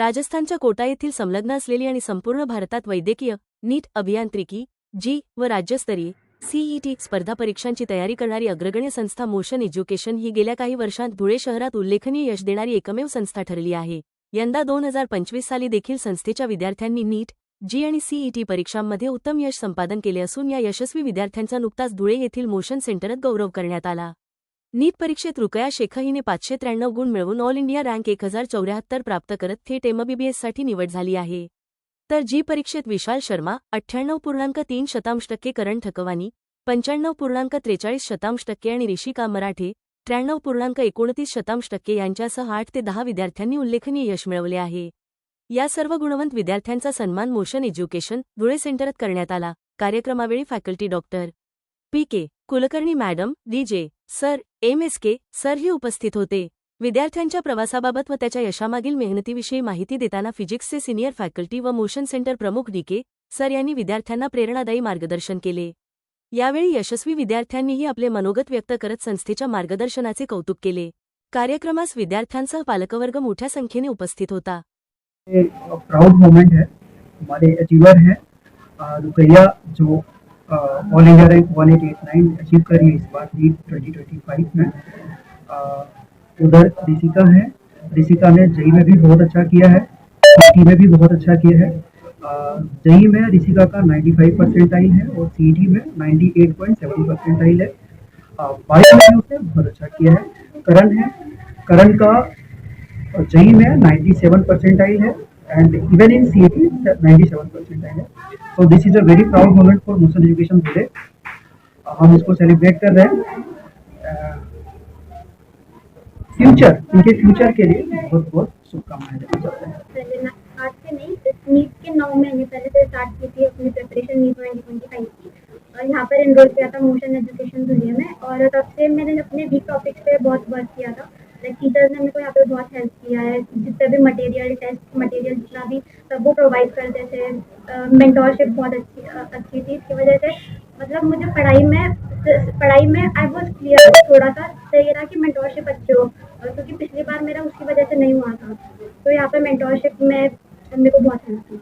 राजस्थानच्या कोटा येथील संलग्न असलेली आणि संपूर्ण भारतात वैद्यकीय नीट अभियांत्रिकी जी व राज्यस्तरीय सीईटी स्पर्धा परीक्षांची तयारी करणारी अग्रगण्य संस्था मोशन एज्युकेशन ही गेल्या काही वर्षांत धुळे शहरात उल्लेखनीय यश देणारी एकमेव संस्था ठरली आहे. यंदा दोन हजार पंचवीस साली देखील संस्थेच्या विद्यार्थ्यांनी नीट जी आणि सीईटी परीक्षांमध्ये उत्तम यश संपादन केले असून या यशस्वी विद्यार्थ्यांचा नुकताच धुळे येथील मोशन सेंटरात गौरव करण्यात आला. नीट परीक्षेत रुकया शेख हिने पाचशे त्र्याण्णव गुण मिळवून ऑल इंडिया रँक एक हजार चौऱ्याहत्तर प्राप्त करत थेट एमबीबीएससाठी निवड झाली आहे. तर जी परीक्षेत विशाल शर्मा अठ्ठ्याण्णव पूर्णांक तीन शतांश टक्के करण ठकवानी पंच्याण्णव पूर्णांक त्रेचाळीस शतांश टक्के आणि ऋषिका मराठे त्र्याण्णव पूर्णांक एकोणतीस शतांश टक्के यांच्यासह आठ ते दहा विद्यार्थ्यांनी उल्लेखनीय यश मिळवले आहे. या सर्व गुणवंत विद्यार्थ्यांचा सन्मान मोशन एज्युकेशन धुळे सेंटरात करण्यात आला. कार्यक्रमावेळी faculty doctor. P K. Kulkarni madam D J. Sir M S K सरही उपस्थित होते. विद्यार्थ्यांच्या प्रवासाबाबत व त्याच्या यशामागील मेहनतीविषयी माहिती देताना फिजिक्सचे सिनियर फॅकल्टी व मोशन सेंटर प्रमुख डी के सर यांनी विद्यार्थ्यांना प्रेरणादायी मार्गदर्शन केले. यावेळी यशस्वी विद्यार्थ्यांनीही आपले मनोगत व्यक्त करत संस्थेच्या मार्गदर्शनाचे कौतुक केले. कार्यक्रमास विद्यार्थ्यांसह पालकवर्ग मोठ्या संख्येने उपस्थित होता. प्राउड मोमेंट है हमारे अचीवर है रुकैया जो ऑल इंडिया रैंक 1889 अचीव करी है इस बार नीट 2025 में। उधर ऋषिका है। ऋषिका ने जई में भी बहुत अच्छा किया है। सी में भी बहुत अच्छा किया है। जई में ऋषिका का 95 परसेंटाइल है और सी में 98.7 परसेंटाइल है। बायो में भी उसने बहुत अच्छा किया है। करण है। करण का जई में 97 परसेंटाइल है। And even in C 97 percentile है so this is a very proud moment for Motion Education today हम इसको सेलिब्रेट कर रहे हैं। फ्यूचर इनके फ्यूचर के लिए बहुत बहुत शुभकामनाएँ देना चाहते हैं आज से नहीं नीट के नौ महीने पहले से स्टार्ट की थी, अपनी preparation NEET twenty twenty five की। और यहाँ पर इनरोल किया था मोशन एजुकेशन दुनिया में। और तब से मैंने अपने वीक टॉपिक्स पे बहुत वर्क किया था। लाइक टीचर्स ने मेरे को यहाँ पे बहुत हेल्प किया है। जितने भी मटेरियल टेस्ट मटेरियल जितना भी, सब वो प्रोवाइड करते थे मेंटोरशिप बहुत अच्छी अच्छी थी। इसकी वजह से मतलब मुझे पढ़ाई में पढ़ाई में आई वॉज़ क्लियर थोड़ा सा चाहिए था कि मेंटोरशिप अच्छी हो। क्योंकि पिछली बार मेरा उसकी वजह से नहीं हुआ था। तो यहाँ पे मेंटोरशिप में मेरे को बहुत हेल्प की